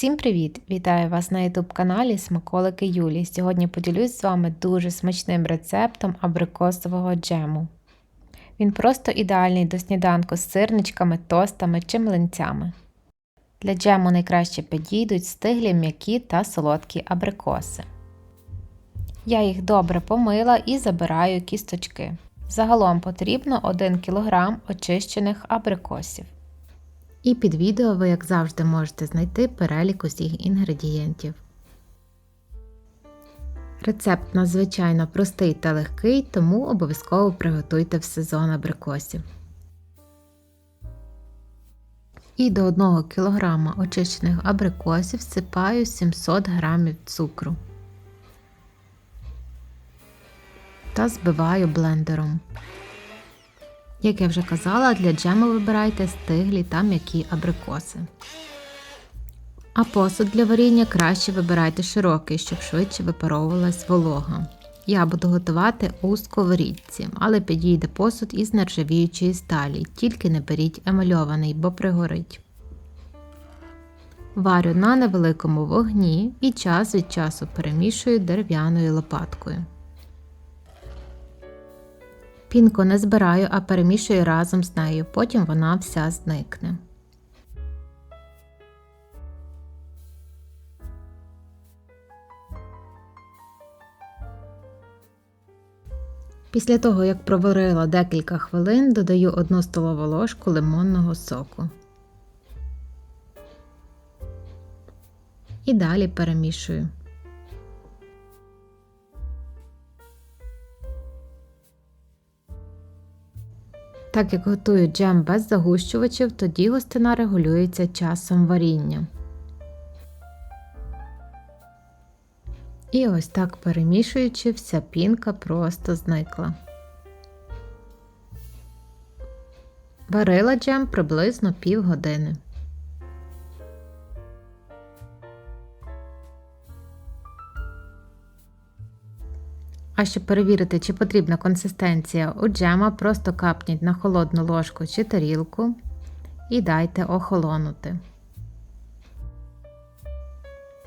Всім привіт! Вітаю вас на YouTube каналі Смаколики Юлі. Сьогодні поділюсь з вами дуже смачним рецептом абрикосового джему. Він просто ідеальний до сніданку з сирничками, тостами чи млинцями. Для джему найкраще підійдуть стиглі м'які та солодкі абрикоси. Я їх добре помила і забираю кісточки. Загалом потрібно 1 кг очищених абрикосів. І під відео ви, як завжди, можете знайти перелік усіх інгредієнтів. Рецепт надзвичайно простий та легкий, тому обов'язково приготуйте в сезон абрикосів. І до 1 кг очищених абрикосів всипаю 700 г цукру та збиваю блендером. Як я вже казала, для джему вибирайте стиглі та м'які абрикоси. А посуд для варіння краще вибирайте широкий, щоб швидше випаровувалась волога. Я буду готувати у сковорідці, але підійде посуд із нержавіючої сталі, тільки не беріть емальований, бо пригорить. Варю на невеликому вогні і час від часу перемішую дерев'яною лопаткою. Пінку не збираю, а перемішую разом з нею, потім вона вся зникне. Після того, як проварила декілька хвилин, додаю 1 столову ложку лимонного соку. І далі перемішую. Так як готую джем без загущувачів, тоді густина регулюється часом варіння. І ось так перемішуючи, вся пінка просто зникла. Варила джем приблизно півгодини. А щоб перевірити, чи потрібна консистенція у джема, просто капніть на холодну ложку чи тарілку і дайте охолонути.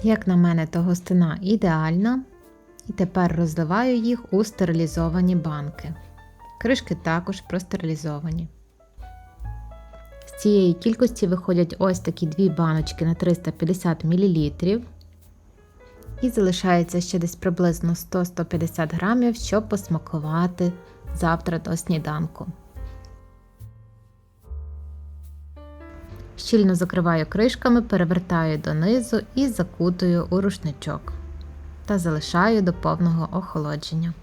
Як на мене, то густина ідеальна. І тепер розливаю їх у стерилізовані банки. Кришки також простерилізовані. З цієї кількості виходять ось такі дві баночки на 350 мл. І залишається ще десь приблизно 100-150 грамів, щоб посмакувати завтра до сніданку. Щільно закриваю кришками, перевертаю донизу і закутую у рушничок та залишаю до повного охолодження.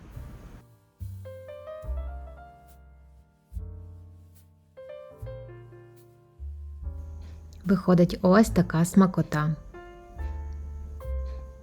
Виходить ось така смакота.